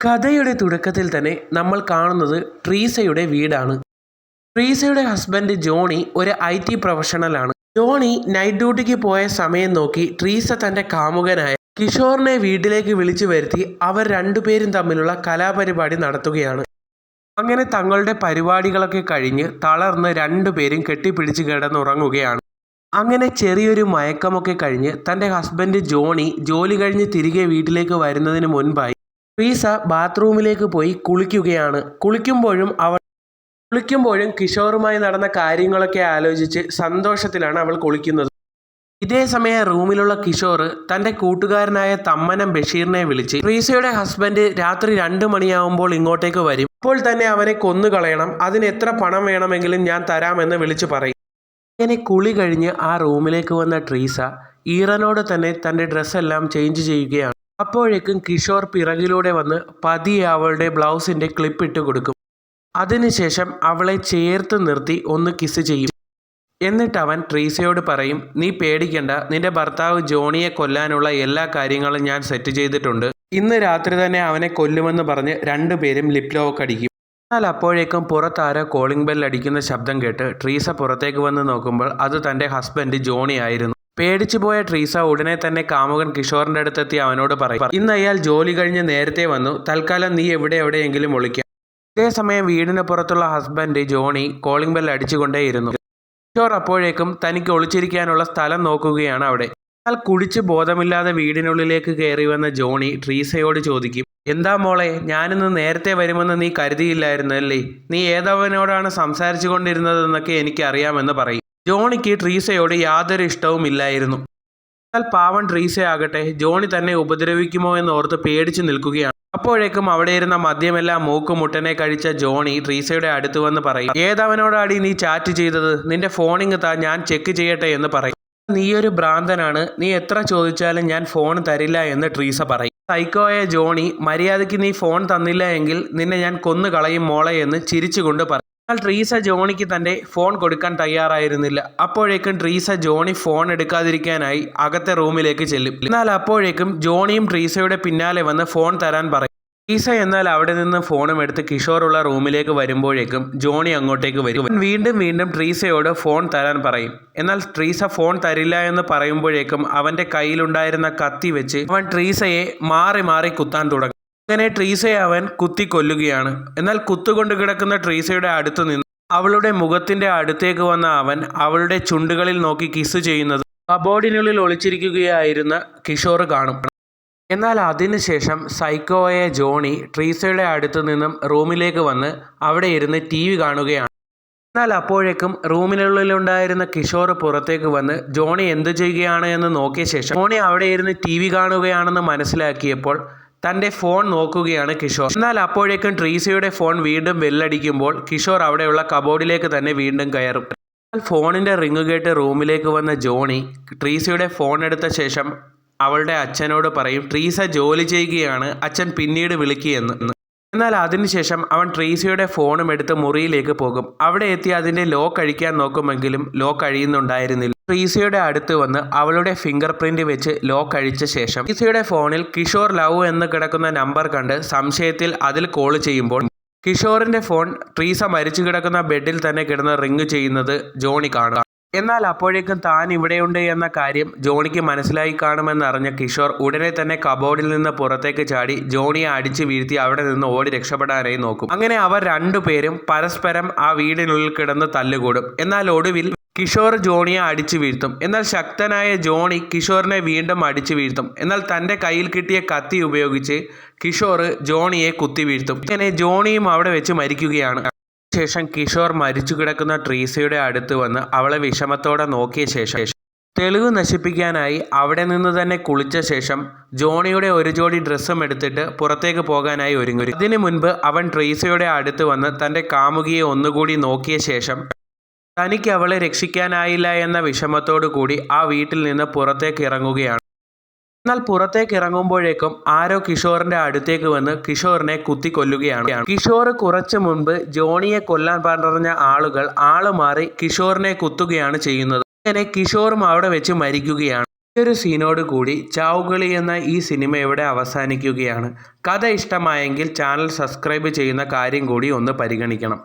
കഥയുടെ തുടക്കത്തിൽ തന്നെ നമ്മൾ കാണുന്നത് ട്രീസയുടെ വീടാണ്. ട്രീസയുടെ ഹസ്ബൻഡ് ജോണി ഒരു ഐ ടി പ്രൊഫഷണലാണ്. ജോണി നൈറ്റ് ഡ്യൂട്ടിക്ക് പോയ സമയം നോക്കി ട്രീസ തന്റെ കാമുകനായ കിഷോറിനെ വീട്ടിലേക്ക് വിളിച്ചു വരുത്തി അവർ രണ്ടുപേരും തമ്മിലുള്ള കലാപരിപാടി നടത്തുകയാണ്. അങ്ങനെ തങ്ങളുടെ പരിപാടികളൊക്കെ കഴിഞ്ഞ് തളർന്ന് രണ്ടുപേരും കെട്ടിപ്പിടിച്ച് കിടന്നുറങ്ങുകയാണ്. അങ്ങനെ ചെറിയൊരു മയക്കമൊക്കെ കഴിഞ്ഞ് തന്റെ ഹസ്ബൻഡ് ജോണി ജോലി കഴിഞ്ഞ് തിരികെ വീട്ടിലേക്ക് വരുന്നതിന് മുൻപായി ട്രീസ ബാത്റൂമിലേക്ക് പോയി കുളിക്കുകയാണ്. കുളിക്കുമ്പോഴും അവൾ കുളിക്കുമ്പോഴും കിഷോറുമായി നടന്ന കാര്യങ്ങളൊക്കെ ആലോചിച്ച് സന്തോഷത്തിലാണ് അവൾ കുളിക്കുന്നത്. ഇതേ സമയം റൂമിലുള്ള കിഷോർ തന്റെ കൂട്ടുകാരനായ തമ്മനം ബഷീറിനെ വിളിച്ച് ട്രീസയുടെ ഹസ്ബൻഡ് രാത്രി രണ്ട് മണിയാവുമ്പോൾ ഇങ്ങോട്ടേക്ക് വരും. അപ്പോൾ തന്നെ അവനെ കൊന്നുകളയണം. അതിന് എത്ര പണം വേണമെങ്കിലും ഞാൻ തരാമെന്ന് വിളിച്ചു പറയും. അങ്ങനെ കുളി കഴിഞ്ഞ് ആ റൂമിലേക്ക് വന്ന ട്രീസ ഈറനോട് തന്നെ തന്റെ ഡ്രസ്സെല്ലാം ചേഞ്ച് ചെയ്യുകയാണ്. അപ്പോഴേക്കും കിഷോർ പിറകിലൂടെ വന്ന് പതിയെ അവളുടെ ബ്ലൗസിന്റെ ക്ലിപ്പ് ഇട്ട് കൊടുക്കും. അതിനുശേഷം അവളെ ചേർത്ത് നിർത്തി ഒന്ന് കിസ് ചെയ്യും. എന്നിട്ട് അവൻ ട്രീസയോട് പറയും നീ പേടിക്കണ്ട നിന്റെ ഭർത്താവ് ജോണിയെ കൊല്ലാനുള്ള എല്ലാ കാര്യങ്ങളും ഞാൻ സെറ്റ് ചെയ്തിട്ടുണ്ട്. ഇന്ന് രാത്രി തന്നെ അവനെ കൊല്ലുമെന്ന് പറഞ്ഞ് രണ്ടുപേരും ലിപ് ലോക്ക് അടിക്കും. എന്നാൽ അപ്പോഴേക്കും പുറത്താരോ കോളിംഗ് ബെൽ അടിക്കുന്ന ശബ്ദം കേട്ട് ട്രീസ പുറത്തേക്ക് വന്ന് നോക്കുമ്പോൾ അത് തന്റെ ഹസ്ബൻഡ് ജോണി ആയിരുന്നു. പേടിച്ചു പോയ ട്രീസ ഉടനെ തന്നെ കാമുകൻ കിഷോറിന്റെ അടുത്തെത്തി അവനോട് പറയും. ഇന്ന് അയാൾ ജോലി കഴിഞ്ഞ് നേരത്തെ വന്നു. തൽക്കാലം നീ എവിടെ എവിടെയെങ്കിലും ഒളിക്കാം. ഇതേസമയം വീടിന് പുറത്തുള്ള ഹസ്ബൻഡ് ജോണി കോളിംഗ് ബെൽ അടിച്ചുകൊണ്ടേയിരുന്നു. കിഷോർ അപ്പോഴേക്കും തനിക്ക് ഒളിച്ചിരിക്കാനുള്ള സ്ഥലം നോക്കുകയാണ് അവിടെ. എന്നാൽ കുടിച്ച് ബോധമില്ലാതെ വീടിനുള്ളിലേക്ക് കയറി വന്ന ജോണി ട്രീസയോട് ചോദിക്കും എന്താ മോളെ ഞാനിന്ന് നേരത്തെ വരുമെന്ന് നീ കരുതിയില്ലായിരുന്നു അല്ലേ നീ ഏതവനോടാണ് സംസാരിച്ചു കൊണ്ടിരുന്നതെന്നൊക്കെ എനിക്കറിയാമെന്ന് പറയും. ജോണിക്ക് ട്രീസയോട് യാതൊരു ഇഷ്ടവും ഇല്ലായിരുന്നു. എന്നാൽ പാവൻ ട്രീസയാകട്ടെ ജോണി തന്നെ ഉപദ്രവിക്കുമോ എന്ന് ഓർത്ത് പേടിച്ചു നിൽക്കുകയാണ്. അപ്പോഴേക്കും അവിടെ ഇരുന്ന മദ്യമെല്ലാം മൂക്കുമുട്ടനെ കഴിച്ച ജോണി ട്രീസയുടെ അടുത്ത് വന്ന് പറയും ഏതവനോടാടി നീ ചാറ്റ് ചെയ്തത്? നിന്റെ ഫോണിങ് താ ഞാൻ ചെക്ക് ചെയ്യട്ടെ എന്ന് പറയും. നീയൊരു ഭ്രാന്തനാണ് നീ എത്ര ചോദിച്ചാലും ഞാൻ ഫോൺ തരില്ല എന്ന് ട്രീസ പറയും. സൈക്കോയ ജോണി മര്യാദയ്ക്ക് നീ ഫോൺ തന്നില്ല എങ്കിൽ നിന്നെ ഞാൻ കൊന്നു കളയും മോളെ എന്ന് ചിരിച്ചുകൊണ്ട് പറയും. എന്നാൽ ട്രീസ ജോണിക്ക് തന്റെ ഫോൺ കൊടുക്കാൻ തയ്യാറായിരുന്നില്ല. അപ്പോഴേക്കും ട്രീസ ജോണി ഫോൺ എടുക്കാതിരിക്കാനായി അകത്തെ റൂമിലേക്ക് ചെല്ലും. എന്നാൽ അപ്പോഴേക്കും ജോണിയും ട്രീസയുടെ പിന്നാലെ വന്ന് ഫോൺ തരാൻ പറയും. ട്രീസ എന്നാൽ അവിടെ നിന്ന് ഫോണും എടുത്ത് കിഷോറുള്ള റൂമിലേക്ക് വരുമ്പോഴേക്കും ജോണി അങ്ങോട്ടേക്ക് വരും. വീണ്ടും വീണ്ടും ട്രീസയോട് ഫോൺ തരാൻ പറയും. എന്നാൽ ട്രീസ ഫോൺ തരില്ല എന്ന് പറയുമ്പോഴേക്കും അവന്റെ കയ്യിലുണ്ടായിരുന്ന കത്തി വെച്ച് അവൻ ട്രീസയെ മാറി മാറി കുത്താൻ തുടങ്ങും. അങ്ങനെ ട്രീസയെ അവൻ കുത്തി കൊല്ലുകയാണ് എന്നാൽ കുത്തുകൊണ്ട് കിടക്കുന്ന ട്രീസയുടെ അടുത്ത് നിന്ന് അവളുടെ മുഖത്തിന്റെ അടുത്തേക്ക് വന്ന അവൻ അവളുടെ ചുണ്ടുകളിൽ നോക്കി കിസ് ചെയ്യുന്നത് കബോർഡിനുള്ളിൽ ഒളിച്ചിരിക്കുകയായിരുന്ന കിഷോർ കാണും. എന്നാൽ അതിനുശേഷം സൈക്കോയ ജോണി ട്രീസയുടെ അടുത്ത് നിന്നും റൂമിലേക്ക് വന്ന് അവിടെ ഇരുന്ന് ടി വി കാണുകയാണ്. എന്നാൽ അപ്പോഴേക്കും റൂമിനുള്ളിലുണ്ടായിരുന്ന കിഷോർ പുറത്തേക്ക് വന്ന് ജോണി എന്ത് ചെയ്യുകയാണ് എന്ന് നോക്കിയ ശേഷം ജോണി അവിടെ ഇരുന്ന് ടി വി കാണുകയാണെന്ന് മനസ്സിലാക്കിയപ്പോൾ തന്റെ ഫോൺ നോക്കുകയാണ് കിഷോർ. എന്നാൽ അപ്പോഴേക്കും ട്രീസയുടെ ഫോൺ വീണ്ടും വെല്ലടിക്കുമ്പോൾ കിഷോർ അവിടെയുള്ള കബോർഡിലേക്ക് തന്നെ വീണ്ടും കയറും. ഫോണിന്റെ റിങ് കേട്ട് റൂമിലേക്ക് വന്ന ജോണി ട്രീസയുടെ ഫോൺ എടുത്ത ശേഷം അവളുടെ അച്ഛനോട് പറയും ട്രീസ ജോലി ചെയ്യുകയാണ് അച്ഛൻ പിന്നീട് വിളിക്കുകയെന്ന്. എന്നാൽ അതിനുശേഷം അവൻ ട്രീസയുടെ ഫോണും എടുത്ത് മുറിയിലേക്ക് പോകും. അവിടെ എത്തി അതിന്റെ ലോക്ക് അഴിക്കാൻ നോക്കുമെങ്കിലും ലോക്ക് അഴിയുന്നുണ്ടായിരുന്നില്ല. ട്രീസയുടെ അടുത്ത് വന്ന് അവളുടെ ഫിംഗർ പ്രിന്റ് വെച്ച് ലോക്ക് അഴിച്ച ശേഷം ട്രീസയുടെ ഫോണിൽ കിഷോർ ലവ് എന്ന് കിടക്കുന്ന നമ്പർ കണ്ട് സംശയത്തിൽ അതിൽ കോൾ ചെയ്യുമ്പോൾ കിഷോറിന്റെ ഫോൺ ട്രീസ മരിച്ചു കിടക്കുന്ന ബെഡിൽ തന്നെ കിടന്ന് റിങ് ചെയ്യുന്നത് ജോണി കാണുക. എന്നാൽ അപ്പോഴേക്കും താൻ ഇവിടെയുണ്ട് എന്ന കാര്യം ജോണിക്ക് മനസ്സിലായി കാണുമെന്നറിഞ്ഞ കിഷോർ ഉടനെ തന്നെ കബോർഡിൽ നിന്ന് പുറത്തേക്ക് ചാടി ജോണിയെ അടിച്ചു വീഴ്ത്തി അവിടെ നിന്ന് ഓടി രക്ഷപ്പെടാനായി നോക്കും. അങ്ങനെ അവർ രണ്ടുപേരും പരസ്പരം ആ വീടിനുള്ളിൽ കിടന്ന് തല്ലുകൂടും. എന്നാൽ ഒടുവിൽ കിഷോർ ജോണിയെ അടിച്ചു വീഴ്ത്തും. എന്നാൽ ശക്തനായ ജോണി കിഷോറിനെ വീണ്ടും അടിച്ചു വീഴ്ത്തും. എന്നാൽ തന്റെ കയ്യിൽ കിട്ടിയ കത്തി ഉപയോഗിച്ച് കിഷോർ ജോണിയെ കുത്തി വീഴ്ത്തും. ഇങ്ങനെ ജോണിയും അവിടെ വെച്ച് മരിക്കുകയാണ്. ശേഷം കിഷോർ മരിച്ചു കിടക്കുന്ന ട്രീസയുടെ അടുത്ത് വന്ന് അവളെ വിഷമത്തോടെ നോക്കിയ ശേഷം തെളിവ് നശിപ്പിക്കാനായി അവിടെ നിന്ന് തന്നെ കുളിച്ച ശേഷം ജോണിയുടെ ഒരു ജോഡി ഡ്രസ്സും എടുത്തിട്ട് പുറത്തേക്ക് പോകാനായി ഒരുങ്ങി. അതിനു മുൻപ് അവൻ ട്രീസയുടെ അടുത്ത് വന്ന് തന്റെ കാമുകിയെ ഒന്നുകൂടി നോക്കിയ ശേഷം തനിക്ക് അവളെ രക്ഷിക്കാനായില്ല എന്ന വിഷമത്തോടു കൂടി ആ വീട്ടിൽ നിന്ന് പുറത്തേക്ക് ഇറങ്ങുകയാണ്. എന്നാൽ പുറത്തേക്ക് ഇറങ്ങുമ്പോഴേക്കും ആരോ കിഷോറിന്റെ അടുത്തേക്ക് വന്ന് കിഷോറിനെ കുത്തിക്കൊല്ലുകയാണ്. കിഷോർ കുറച്ചു മുൻപ് ജോണിയെ കൊല്ലാൻ പറഞ്ഞ ആളുകൾ ആൾ മാറി കിഷോറിനെ കുത്തുകയാണ് ചെയ്യുന്നത്. അങ്ങനെ കിഷോറും അവിടെ വെച്ച് മരിക്കുകയാണ്. ഈയൊരു സീനോട് കൂടി ചാവുകളി എന്ന ഈ സിനിമ ഇവിടെ അവസാനിക്കുകയാണ്. കഥ ഇഷ്ടമായെങ്കിൽ ചാനൽ സബ്സ്ക്രൈബ് ചെയ്യുന്ന കാര്യം കൂടി ഒന്ന് പരിഗണിക്കണം.